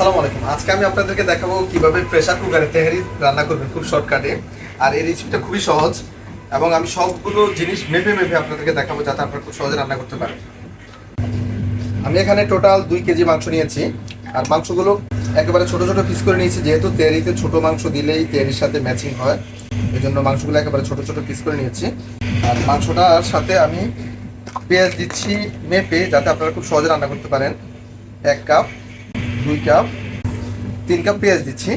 আসসালামু আলাইকুম। আজকে আমি আপনাদেরকে দেখাবো কীভাবে প্রেসার কুকারে তেহারি রান্না করবেন খুব শর্টকাটে আর এই রেসিপিটা খুবই সহজ এবং আমি সবগুলো জিনিস মেপে মেপে আপনাদেরকে দেখাবো যাতে আপনারা খুব সহজে রান্না করতে পারেন। আমি এখানে টোটাল দুই কেজি মাংস নিয়েছি। আর মাংসগুলো একেবারে ছোট ছোট পিস করে নিয়েছি। যেহেতু তেহারিতে ছোট মাংস দিলেই তেহারির সাথে ম্যাচিং হয় এই জন্য মাংসগুলো একেবারে ছোট ছোট পিস করে নিয়েছি। আর মাংসটার সাথে আমি পেঁয়াজ দিচ্ছি মেপে যাতে আপনারা খুব সহজে রান্না করতে পারেন। এক কাপ দুই কাপ, তিন কাপ পেঁয়াজ দিচ্ছি,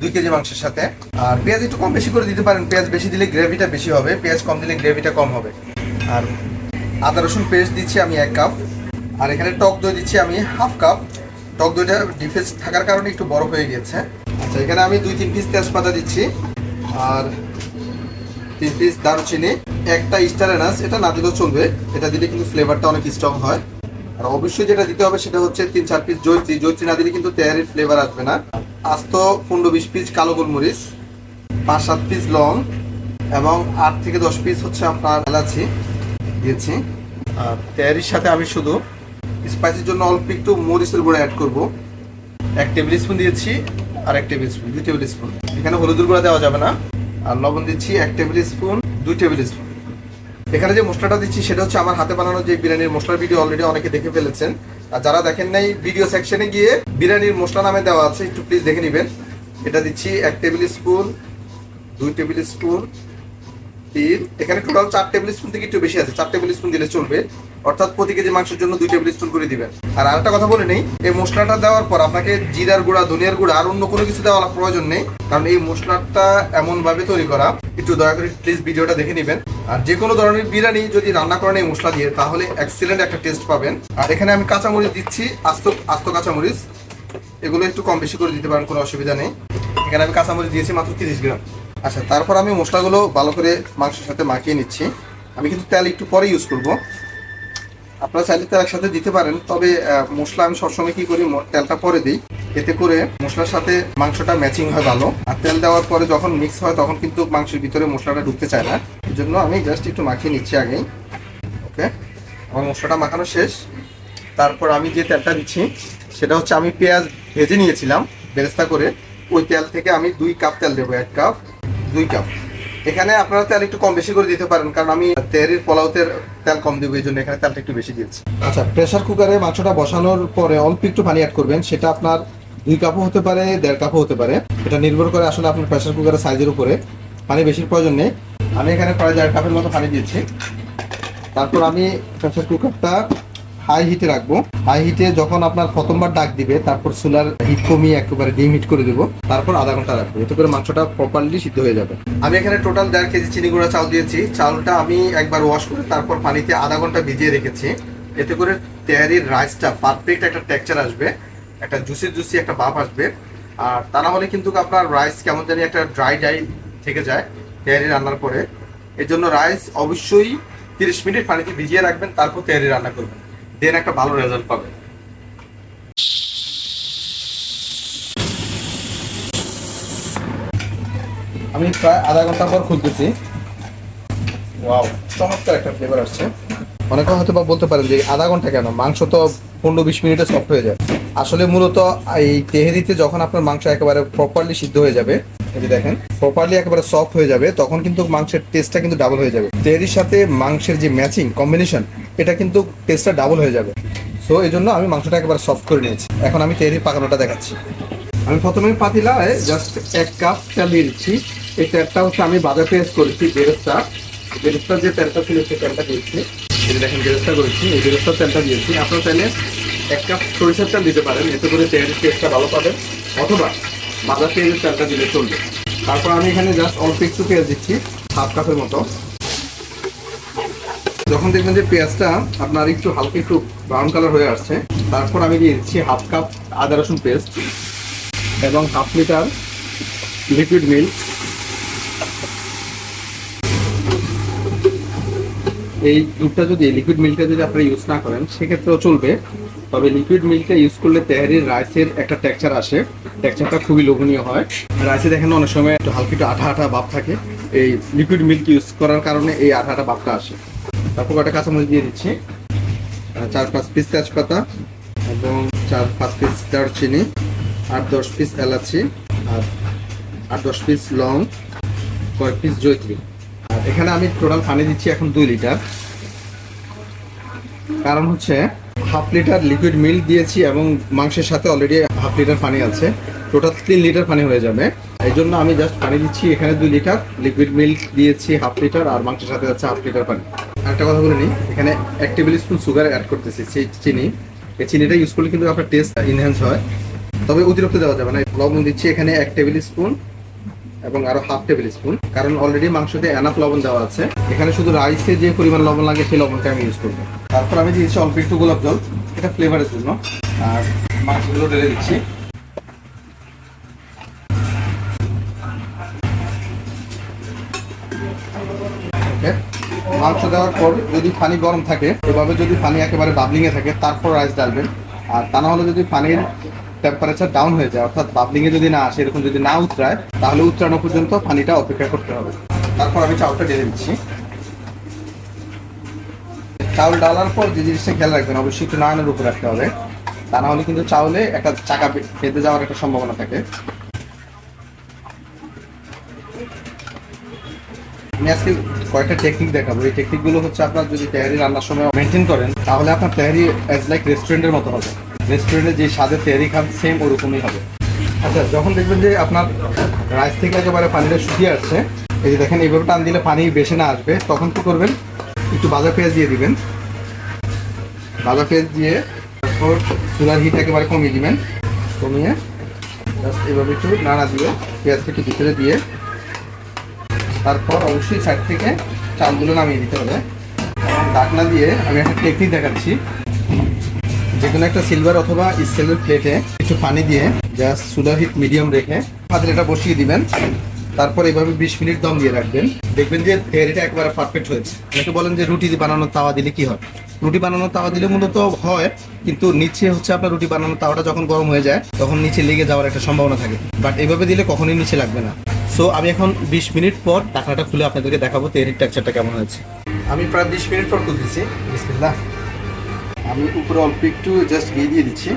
দুই কেজি মাংসের সাথে। আর পেঁয়াজ একটু কম বেশি করে দিতে পারেন, পেঁয়াজ বেশি দিলে গ্রেভিটা বেশি হবে, পেঁয়াজ কম দিলে গ্রেভিটা কম হবে। আর আদা, রসুন পেস্ট দিচ্ছি আমি এক কাপ, আর এখানে টক দই দিচ্ছি আমি হাফ কাপ। টক দইটা ডিফেন্স থাকার কারণে একটু বড় হয়ে গেছে। আচ্ছা এখানে আমি দুই, তিন পিস তেজপাতা দিচ্ছি। আর তিন পিস দারুচিনি, একটা স্টার এনাস এটা না দিলেও চলবে, এটা দিলে কিন্তু ফ্লেভারটা অনেক স্ট্রং হয়। আর অবশ্যই যেটা দিতে হবে সেটা হচ্ছে তিন চার পিস জৈত্রী জৈত্রী না দিলে কিন্তু তেয়ারির ফ্লেভার আসবে না। আস্ত পনেরো বিশ পিস কালো গোলমরিচ, পাঁচ সাত পিস লং এবং আট থেকে দশ পিস হচ্ছে আপনার এলাচি দিয়েছি। আর তেয়ারির সাথে আমি শুধু স্পাইসির জন্য অল্প একটু মরিচের গুঁড়ো অ্যাড করব। এক টেবিল স্পুন দিয়েছি আর এক টেবিল স্পুন দুই টেবিল স্পুন এখানে হলুদের গুঁড়া দেওয়া যাবে না। আর লবণ দিচ্ছি এক টেবিল স্পুন দুই টেবিল স্পুন এখানে যে মশলাটা দিচ্ছি সেটা হচ্ছে আমার হাতে বানানো যে বিরিয়ানির মশলার ভিডিও অলরেডি অনেকে দেখে ফেলেছেন। আর যারা দেখেন নাই ভিডিও সেকশনে গিয়ে বিরিয়ানির মশলা নামে দেওয়া আছে, একটু প্লিজ দেখে নেবেন। এটা দিচ্ছি এক টেবিল স্পুন দুই টেবিল স্পুন তিন। এখানে টোটাল চার টেবিল স্পুন থেকে একটু বেশি আছে, চার টেবিল স্পুন দিলে চলবে। অর্থাৎ প্রতি কেজি মাংসের জন্য দুই টেবিল স্পুন করে দিবেন। আর আরেকটা কথা বলে নেই, এই মশলাটা দেওয়ার পর আপনাকে জিরার গুঁড়া, ধনিয়ার গুঁড়া আর অন্য কোনো কিছু দেওয়ার প্রয়োজন নেই। কারণ এই মশলাটা এমন ভাবে তৈরি করা, একটু দয়া করে প্লিজ ভিডিওটা দেখে নেবেন। আর যে কোনো ধরনের বিরিয়ানি যদি রান্না করেন এই মশলা দিয়ে, তাহলে এক্সিলেন্ট একটা টেস্ট পাবেন। আর এখানে আমি কাঁচামরিচ দিচ্ছি, আস্ত আস্ত কাঁচামরিচ। এগুলো একটু কম বেশি করে দিতে পারেন, কোনো অসুবিধা নেই। এখানে আমি কাঁচামরিচ দিয়েছি মাত্র তিরিশ গ্রাম। আচ্ছা তারপর আমি মশলাগুলো ভালো করে মাংসের সাথে মাখিয়ে নিচ্ছি। আমি কিন্তু তেল একটু পরে ইউজ করব। আপনারা চাইলে তেল একসাথে দিতে পারেন, তবে মশলা আমি সবসময় কি করি তেলটা পরে দিই। এতে করে মশলার সাথে মাংসটা ম্যাচিং হয় ভালো। আর তেল দেওয়ার পরে যখন মিক্স হয়, তখন কিন্তু মাংসের ভিতরে মশলাটা ঢুকতে চায় না। এই জন্য আমি জাস্ট একটু মাখিয়ে নিচ্ছি আগেই। ওকে আমার মশলাটা মাখানো শেষ। তারপর আমি যে তেলটা দিচ্ছি, সেটা হচ্ছে আমি পেঁয়াজ ভেজে নিয়েছিলাম, বেরেস্তা করে। ওই তেল থেকে আমি দুই কাপ তেল দেবো, এক কাপ দুই কাপ এখানে আপনারা তেল একটু কম বেশি করে দিতে পারেন, কারণ আমি তেহারির পোলাওতে তেল কম দেবো, এই জন্য এখানে তেলটা একটু বেশি দিয়েছি। আচ্ছা প্রেসার কুকারে মাংসটা বসানোর পরে অল্প একটু পানি অ্যাড করবেন, সেটা আপনার দুই কাপও হতে পারে, দেড় কাপও হতে পারে। এটা নির্ভর করে আসলে আপনার প্রেসার কুকারের সাইজের উপরে। পানি বেশির প্রয়োজন নেই। আমি এখানে প্রায় দেড় কাপের মতো পানি দিয়েছি। তারপর আমি প্রেসার কুকারটা হাই হিটে রাখব। হাই হিটে যখন আপনার প্রথমবার ডাক দিবে, তারপর সোলার হিট কমিয়ে একেবারে ডিম হিট করে দেবো, তারপর আধা ঘণ্টা রাখব, এতে করে মাংসটা প্রপারলি সিদ্ধ হয়ে যাবে। আমি এখানে টোটাল দেড় কেজি চিনি গুঁড়া চাল দিয়েছি। চালটা আমি একবার ওয়াশ করে তারপর পানিতে আধা ঘণ্টা ভিজিয়ে রেখেছি। এতে করে তেহারির রাইসটা পারফেক্ট একটা টেক্সচার আসবে, একটা জুসি জুসি একটা ভাব আসবে। আর তা না হলে কিন্তু আপনার রাইস কেমন জানি একটা ড্রাই ড্রাই থেকে যায়, তেহারি রান্নার পরে। এর জন্য রাইস অবশ্যই তিরিশ মিনিট পানিতে ভিজিয়ে রাখবেন, তারপর তেহারি রান্না করবেন। দেন একটা ভালো রেজাল্ট পাবেন আমি প্রায় আধা ঘণ্টা পর খুলতেছি। ওয়াও চমৎকার একটা ফ্লেভার আসছে। অনেকে হয়তো বা বলতে পারেন যে আধা ঘণ্টা কেন? মাংস তো পনেরো বিশ মিনিটে সফট হয়ে যায়। আসলে মূলত এই তেহেরিতে যখন আপনার মাংস একেবারে প্রপারলি সিদ্ধ হয়ে যাবে এই যে দেখেন প্রপারলি একেবারে সফট হয়ে যাবে তখন কিন্তু মাংসের টেস্টটা কিন্তু ডাবল হয়ে যাবে। তেহেরির সাথে মাংসের যে ম্যাচিং কম্বিনেশন এটা কিন্তু টেস্টটা ডাবল হয়ে যাবে। সো এই জন্য আমি মাংসটা একবার সফট করে নিয়েছি। এখন আমি তেহেরি পাকানোটা দেখাচ্ছি। আমি প্রথমে পাতিলায় জাস্ট এক কাপ তেল দিয়ে দিচ্ছি। এই তেলটা হচ্ছে আমি বাজার পেস্ট করেছি, বেরেস্তা। বেরেস্তার যে তেলটা ছিল, সেই তেলটা দিয়েছি। এই দেখেন, বেরেস্তা করেছি। এই বেরেস্তার তেলটা দিয়েছি। আপনারা চাইলে এক কাপ সরিষার তেল দিতে পারেন। এতে করে তেলের টেস্টটা ভালো পাবেন। অথবা বাজার পেঁয়াজের তেলটা দিলে চলবে। তারপর আমি এখানে জাস্ট অল্প একটু পেঁয়াজ দিচ্ছি হাফ কাপের মতো। যখন দেখবেন যে পেঁয়াজটা আপনার একটু হালকা একটু ব্রাউন কালার হয়ে আসছে, তারপর আমি দিয়ে দিচ্ছি হাফ কাপ আদা রসুন পেস্ট এবং হাফ লিটার লিকুইড মিল্ক এই দুধটা যদি লিকুইড মিল্কটা যদি আপনারা ইউজ না করেন, সেক্ষেত্রেও চলবে। তবে লিকুইড মিল্কটা ইউজ করলে তেহারির রাইসের একটা টেক্সচার আসে। টেক্সচারটা খুবই লোভনীয় হয়। রাইসে দেখেন অনেক সময় একটু হালকা একটু আঠা আঠা ভাব থাকে। এই লিকুইড মিল্ক ইউজ করার কারণে এই আঠা আঠা ভাবটা আসে। তারপর কটা কাঁচামরিচ দিয়ে দিচ্ছি। চার পাঁচ পিস তেজপাতা এবং চার পাঁচ পিস দারচিনি, আট দশ পিস এলাচি, আর আট দশ পিস লং, কয়েক পিস জৈত্রী আর এখানে আমি টোটাল পানি দিচ্ছি এখন দুই লিটার কারণ হচ্ছে হাফ লিটার লিকুইড মিল্ক দিয়েছি এবং মাংসের সাথে অলরেডি হাফ লিটার পানি আছে। টোটাল তিন লিটার পানি হয়ে যাবে। এই জন্য আমি জাস্ট পানি দিচ্ছি এখানে দুই লিটার লিকুইড মিল্ক দিয়েছি হাফ লিটার আর মাংসের সাথে যাচ্ছে হাফ লিটার পানি। একটা কথা বলে নিই। এখানে এক টেবিল স্পুন সুগার অ্যাড করতেছি, সেই চিনি। এই চিনিটা ইউজ করলে কিন্তু আপনার টেস্ট ইনহ্যান্স হয়। তবে অতিরিক্ত দেওয়া যাবে না। লবণ দিচ্ছি এখানে এক টেবিল স্পুন এবং আরও হাফ টেবিল স্পুন। কারণ অলরেডি মাংসতে এনাফ লবণ দেওয়া আছে। এখানে শুধু রাইসে যে পরিমাণ লবণ লাগে, সেই লবণটা আমি ইউজ করব। তারপর আমি দিয়েছি অল্প একটু গোলাপ জল। এটা ফ্লেভারের জন্য। আর মাংসগুলো ঢেলে দিচ্ছি। মাংস দেওয়ার পর যদি পানি গরম থাকে, এভাবে যদি পানি একেবারে বাবলিং এ থাকে, তারপর রাইস ডালবেন আর তা না হলে যদি পানির টেম্পারেচার ডাউন হয়ে যায়, অর্থাৎ বাবলিং এ যদি না আসে, এরকম যদি না উতরায়, তাহলে উতরানো পর্যন্ত পানিটা অপেক্ষা করতে হবে। তারপর আমি চাউলটা ঢেলে দিচ্ছি চাউল ডালার পর যে জিনিসটা খেয়াল রাখবেন, অবশ্যই একটু নাড়ানোর উপর রাখতে হবে। তা না হলে কিন্তু চাউলে একটা চাকা বেঁধে যাওয়ার একটা সম্ভাবনা থাকে। আমি আজকে কয়েকটা টেকনিক দেখাবো। এই টেকনিকগুলো হচ্ছে আপনার যদি তেহারি রান্নার সময় মেনটেন করেন, তাহলে আপনার তেহারি অ্যাজ লাইক রেস্টুরেন্টের মতো হবে। রেস্টুরেন্টে যে স্বাদের তেহারি খান সেম ওরকমই হবে। আচ্ছা যখন দেখবেন যে আপনার রাইস থেকে একেবারে পানিটা শুকিয়ে আসছে, এই যে দেখেন, এইভাবে টান দিলে পানি বেশি না আসবে, তখন কী করবেন? একটু ভাজা পেঁয়াজ দিয়ে দিবেন। ভাজা পেঁয়াজ দিয়ে তারপর চুলার হিট একেবারে কমিয়ে দিবেন। কমিয়ে জাস্ট এভাবে একটু নাড়া দিয়ে পেঁয়াজটা একটু ভিতরে দিয়ে তারপর অবশ্যই সাইড থেকে চালগুলো নামিয়ে দিতে হবে। ঢাকনা দিয়ে আমি একটা টেকনিক দেখাচ্ছি। যে কোনো একটা সিলভার অথবা স্টিলের প্লেটে একটু পানি দিয়ে জাস্ট সুলার হিট মিডিয়াম রেখে পাতিলটা বসিয়ে দিবেন। তারপর এইভাবে বিশ মিনিট দম দিয়ে রাখবেন। দেখবেন যে তেহারিটা একবারে পারফেক্ট হয়েছে। অনেকে বলেন যে রুটি বানানোর তাওয়া দিলে কি হয়? রুটি বানানোর তাওয়া দিলে মূলত হয়, কিন্তু নিচে হচ্ছে আপনার রুটি বানানোর তাওয়াটা যখন গরম হয়ে যায়, তখন নিচে লেগে যাওয়ার একটা সম্ভাবনা থাকে। বাট এভাবে দিলে কখনোই নিচে লাগবে না। সো আমি এখন বিশ মিনিট পর ঢাকনাটা খুলে আপনাদেরকে দেখাবো তেহারির টেক্সচারটা কেমন হয়েছে। আমি প্রায় বিশ মিনিট পর খুলতেছি। বিসমিল্লাহ। আমি উপরে অল্প একটু জাস্ট ঘি দিয়ে দিচ্ছি।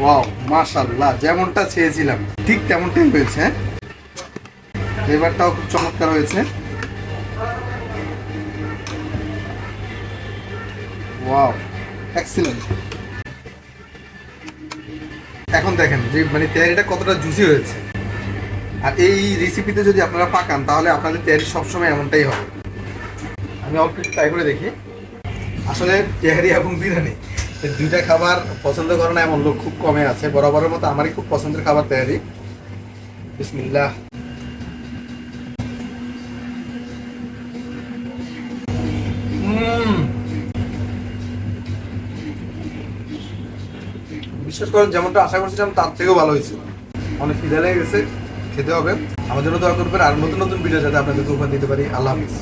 ওয়াও মাশাআল্লাহ, যেমনটা চেয়েছিলাম, ঠিক তেমনটাই হয়েছে। হ্যাঁ? ফ্লেভারটাও খুব চমৎকার হয়েছে। ওয়াও এক্সিলেন্ট এখন দেখেন যে মানে তেয়ারিটা কতটা জুসি হয়েছে। আর এই রেসিপিতে যদি আপনারা পাকান, তাহলে আপনাদের তেয়ারি সবসময় এমনটাই হবে। আমি অল্প ট্রাই করে দেখি। আসলে তেহারি এবং বিরিয়ানি দুইটা খাবার পছন্দ করে না এমন লোক খুব কমে আছে। বরাবরের মতো আমারই খুব পছন্দের খাবার তেহারি। বিসমিল্লাহ। বিশেষ করেন, যেমনটা আশা করছিলাম, তার থেকেও ভালো হয়েছে। অনেক খিদে লেগে গেছে, খেতে হবে। আমার জন্য দোয়া করবেন, আর নতুন নতুন ভিডিও যাতে আপনাদেরকে উপহার দিতে পারি। আল্লাহ হাফিজ।